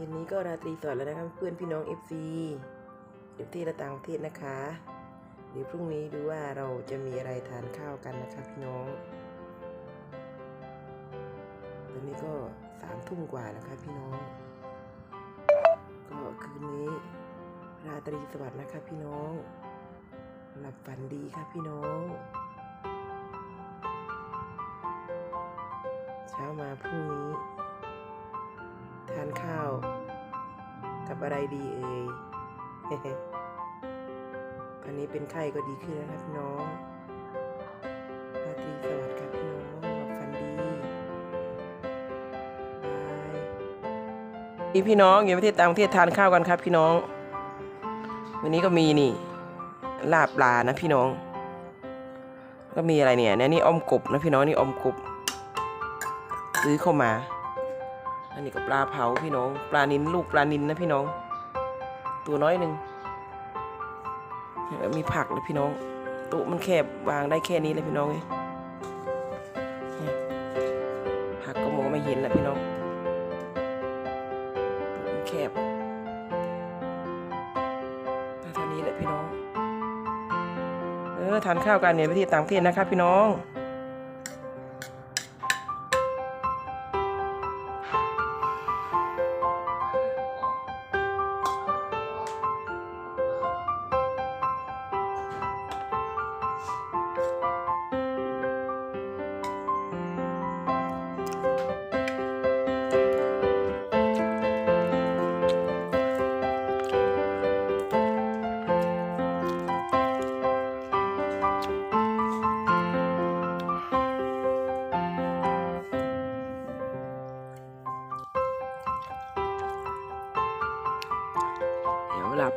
ย็นนี้ก็ราตรีสวัสดิ์แล้วนะครับเพื่อนพี่น้อง FC เดี๋ยวที่ละต่างประเทศนะคะ เดี๋ยวพรุ่งนี้ดูว่าเราจะมีอะไรทานข้าวกันนะคะพี่น้อง ตอนนี้ก็สามทุ่มกว่าแล้วครับพี่น้อง ก็คืนนี้ ราตรีสวัสดิ์นะคะพี่น้อง หลับฝันดีค่ะพี่น้องเช้ามาพรุ่งนี้ ทานข้าว กับอะไรดีเอ่ยตอนนี้เป็นไข้ก็ดีขึ้นแล้วนะพี่น้องราตรีสวัสดิ์ค่ะพี่น้องหลับฝันดีบายนี่พี่น้องอยู่ประเทศต่างประเทศทานข้าวกันครับ พี่น้อง วันนี้ก็มีนี่ ลาบปลานะพี่น้อง ก็มีอะไรเนี่ยเนี่ยนี่อมกบนะพี่น้องนี่อมกบซื้อเข้ามา อันนี้ก็ปลาเผาพี่น้อง ปลานินลูกปลานินนะพี่น้อง ตัวน้อยหนึ่งแล้วมีผักเลยพี่น้องโต๊ะมันแคบวางได้แค่นี้เลยพี่น้องเอ้ยผักก็มองไม่เห็นแล้วพี่น้องต๊ะมันแคบเท่านี้แหละพี่น้อง เออทานข้าวกันเนี่ยไปที่ต่างประเทศนะครับพี่น้อง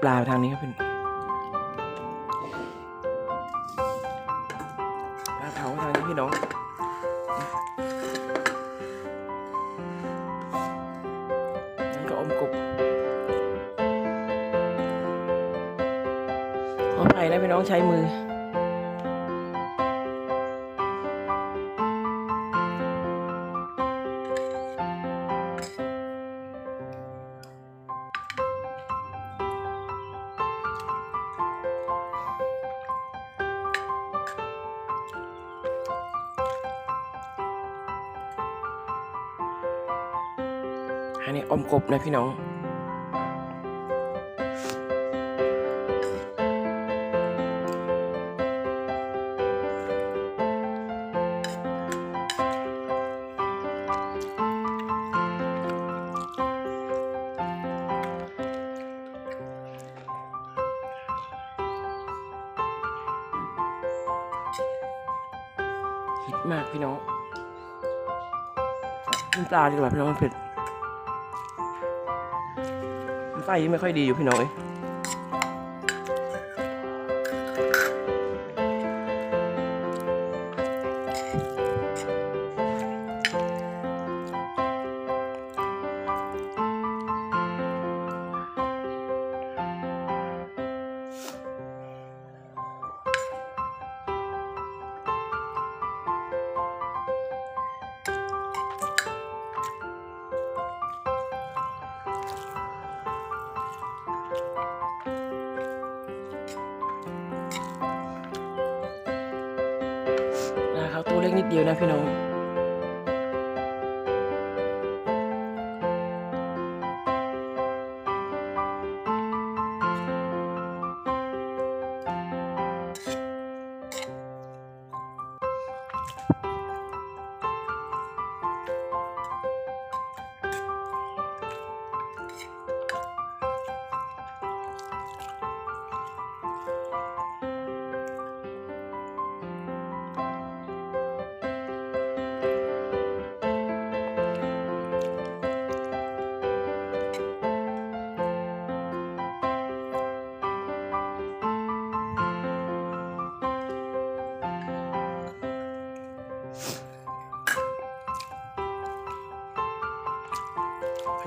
ปลาทางนี้ก็เป็นปลาเผาทางนี้พี่น้องนั่นก็อมกบขออภัยนะพี่น้องใช้มือ อันนี้อมกบนะพี่น้องฮิตมากพี่น้องกินปลาดีกว่าพี่น้องเผ็ด ไฟไม่ค่อยดีอยู่พี่น้อย ตัวเล็กนิดเดียวนะพี่น้อง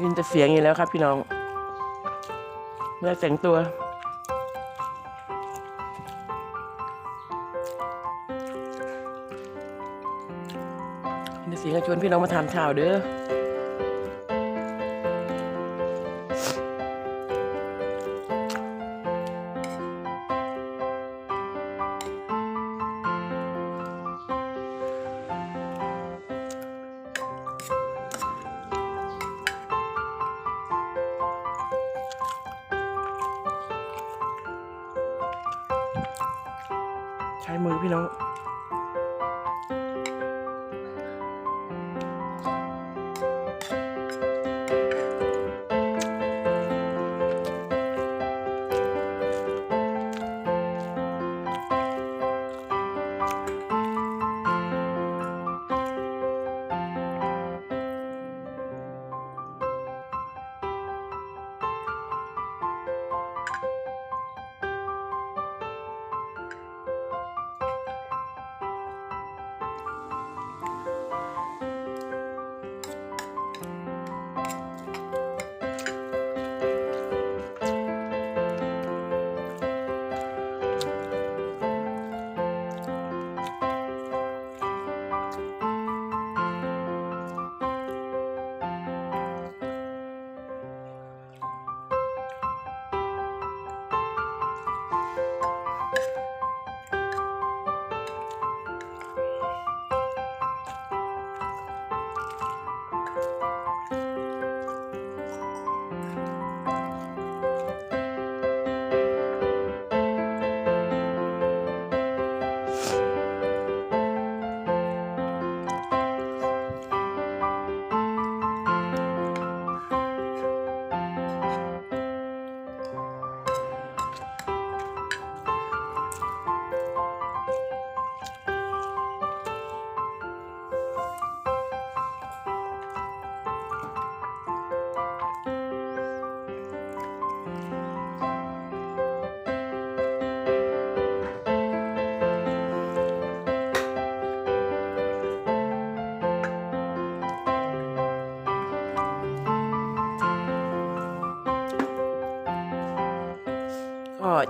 ยินแต่เสียงอยู่แล้วครับ พี่น้องเมื่อเสียงตัว ยินแต่เสียงชวนพี่น้องมาทานข้าวเด้อ ใช้มือพี่น้อง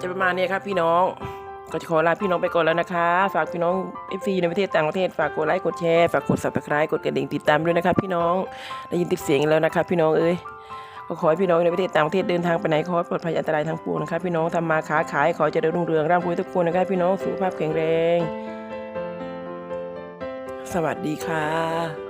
จะประมาณนี้ครับพี่น้องก็จะขอลาพี่น้องไปก่อนแล้วนะคะ ฝากพี่น้อง FC ในประเทศต่างประเทศ ฝากกดไลค์กดแชร์ ฝากกด subscribe กดกระดิ่งติดตามด้วยนะครับพี่น้อง ได้ยินติดเสียงแล้วนะครับพี่น้องเอ้ย ก็ขอให้พี่น้องในประเทศต่างประเทศเดินทางไปไหนขอให้ปลอดภัยอันตรายทั้งปวงนะครับพี่น้องทำมาค้าขายขอให้เจริญรุ่งเรืองร่ำรวยทุกคนนะครับพี่น้องสุขภาพแข็งแรง สวัสดีค่ะ